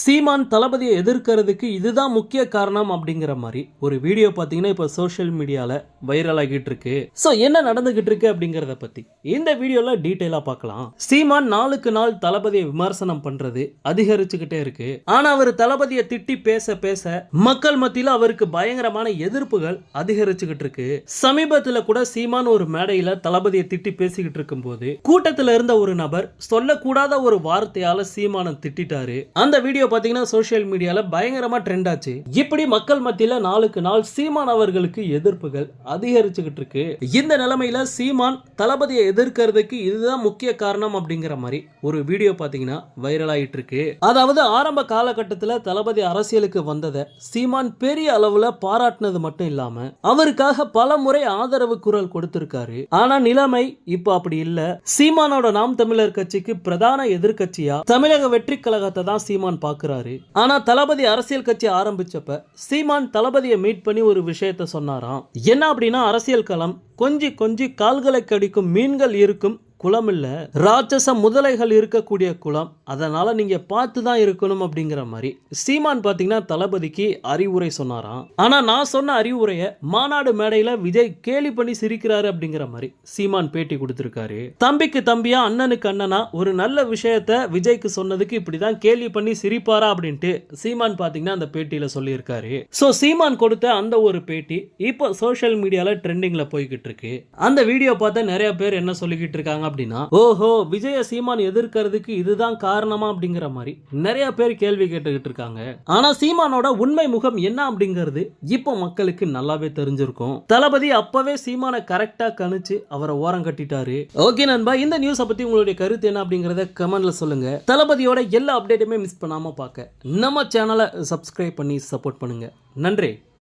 சீமான் தளபதியை எதிர்க்கிறதுக்கு இதுதான் முக்கிய காரணம் அப்படிங்கிற மாதிரி ஒரு வீடியோ பார்த்தீங்கன்னா இப்போ சோஷியல் மீடியால வைரல் ஆகிட்டு இருக்கு. ஸோ என்ன நடந்துகிட்டு இருக்கு அப்படிங்கிறத பத்தி இந்த வீடியோல டீட்டெயிலாக பார்க்கலாம். சீமான் நாளுக்கு நாள் தளபதியை விமர்சனம் பண்றது அதிகரிச்சுக்கிட்டே இருக்கு. ஆனா அவர் தளபதியை திட்டி பேச பேச மக்கள் மத்தியில அவருக்கு பயங்கரமான எதிர்ப்புகள் அதிகரிச்சுக்கிட்டு இருக்கு. சமீபத்துல கூட சீமான் ஒரு மேடையில தளபதியை திட்டி பேசிக்கிட்டு இருக்கும்போது கூட்டத்துல இருந்த ஒரு நபர் சொல்லக்கூடாத ஒரு வார்த்தையால சீமானை திட்டிட்டாரு அந்த வீடியோ பாத்தீங்கன்னா சோஷியல் மீடியால பயங்கரமா ட்ரெண்ட் ஆச்சு. இப்படி மக்கள் மத்தியில் நாளுக்கு நாள் சீமான் அவர்களுக்கு எதிர்ப்புகள் அதிகரிச்சுக்கிட்டு இருக்கு. இந்த நிலைமையில சீமான் தளபதியை எதிர்க்கிறதுக்கு இதுதான் முக்கிய காரணம் அப்படிங்கிற மாதிரி ஒரு வீடியோ பார்த்தீங்கன்னா வைரல் ஆயிட்டு இருக்கு. அதாவது ஆரம்ப காலகட்டத்தில் தளபதி அரசியலுக்கு வந்ததை சீமான் பெரிய அளவுல பாராட்டினது மட்டும் இல்லாம அவருக்காக பல முறை ஆதரவு குரல் கொடுத்திருக்காரு. ஆனா நிலைமை இப்போ அப்படி இல்ல. சீமானோட நாம் தமிழர் கட்சிக்கு பிரதான எதிர்க்கட்சியா தமிழக வெற்றி கழகத்தை தான் சீமான் பார்க்குறாரு. ஆனால் தளபதி அரசியல் கட்சி ஆரம்பிச்சப்ப சீமான் தளபதியை மீட் பண்ணி ஒரு விஷயத்த சொன்னாராம். என்ன அப்படின்னா அரசியல் களம் கொஞ்சி கொஞ்சி கால்களை கடிக்கும் மீன்கள் இருக்கும். குளம் இல்லை ராட்சச முதலைகள் இருக்கக்கூடிய குளம். அதனால நீங்க பார்த்து தான் இருக்கணும் அப்படிங்கிற மாதிரி. சீமான் பார்த்தீங்கன்னா தளபதிக்கு அறிவுரை சொன்னாராம். ஆனா நான் சொன்ன அறிவுரையை மாநாடு மேடையில் விஜய் கேலி பண்ணி சிரிக்கிறாரு அப்படிங்கிற மாதிரி சீமான் பேட்டி கொடுத்துருக்காரு. தம்பிக்கு தம்பியா அண்ணனுக்கு அண்ணனா ஒரு நல்ல விஷயத்த விஜய்க்கு சொன்னதுக்கு இப்படிதான் கேலி பண்ணி சிரிப்பாரா அப்படின்ட்டு சீமான் பார்த்தீங்கன்னா அந்த பேட்டியில் சொல்லியிருக்காரு. ஸோ சீமான் கொடுத்த அந்த ஒரு பேட்டி இப்போ சோஷியல் மீடியாவில் ட்ரெண்டிங்கில் போய்கிட்டு இருக்கு. அந்த வீடியோ பார்த்தா நிறைய பேர் என்ன சொல்லிக்கிட்டு இருக்காங்க அப்படின்னா ஓஹோ விஜய சீமான் எதிர்க்கிறதுக்கு இதுதான் காரணமா அப்படிங்கிற மாதிரி நிறைய பேர் கேள்வி கேட்டுக்கிட்டு இருக்காங்க. ஆனா சீமானோட உண்மை முகம் என்ன அப்படிங்கிறது இப்போ மக்களுக்கு நல்லாவே தெரிஞ்சிருக்கும். தளபதி அப்பவே சீமானை கரெக்டா கணிச்சு அவரை ஓரம் கட்டிட்டாரு. ஓகே நண்பா இந்த நியூஸை பத்தி உங்களுடைய கருத்து என்ன அப்படிங்கறத கமெண்ட்ல சொல்லுங்க. தளபதியோட எல்லா அப்டேட்டுமே மிஸ் பண்ணாம பார்க்க நம்ம சேனலை சப்ஸ்கிரைப் பண்ணி சப்போர்ட் பண்ணுங்க. நன்றி.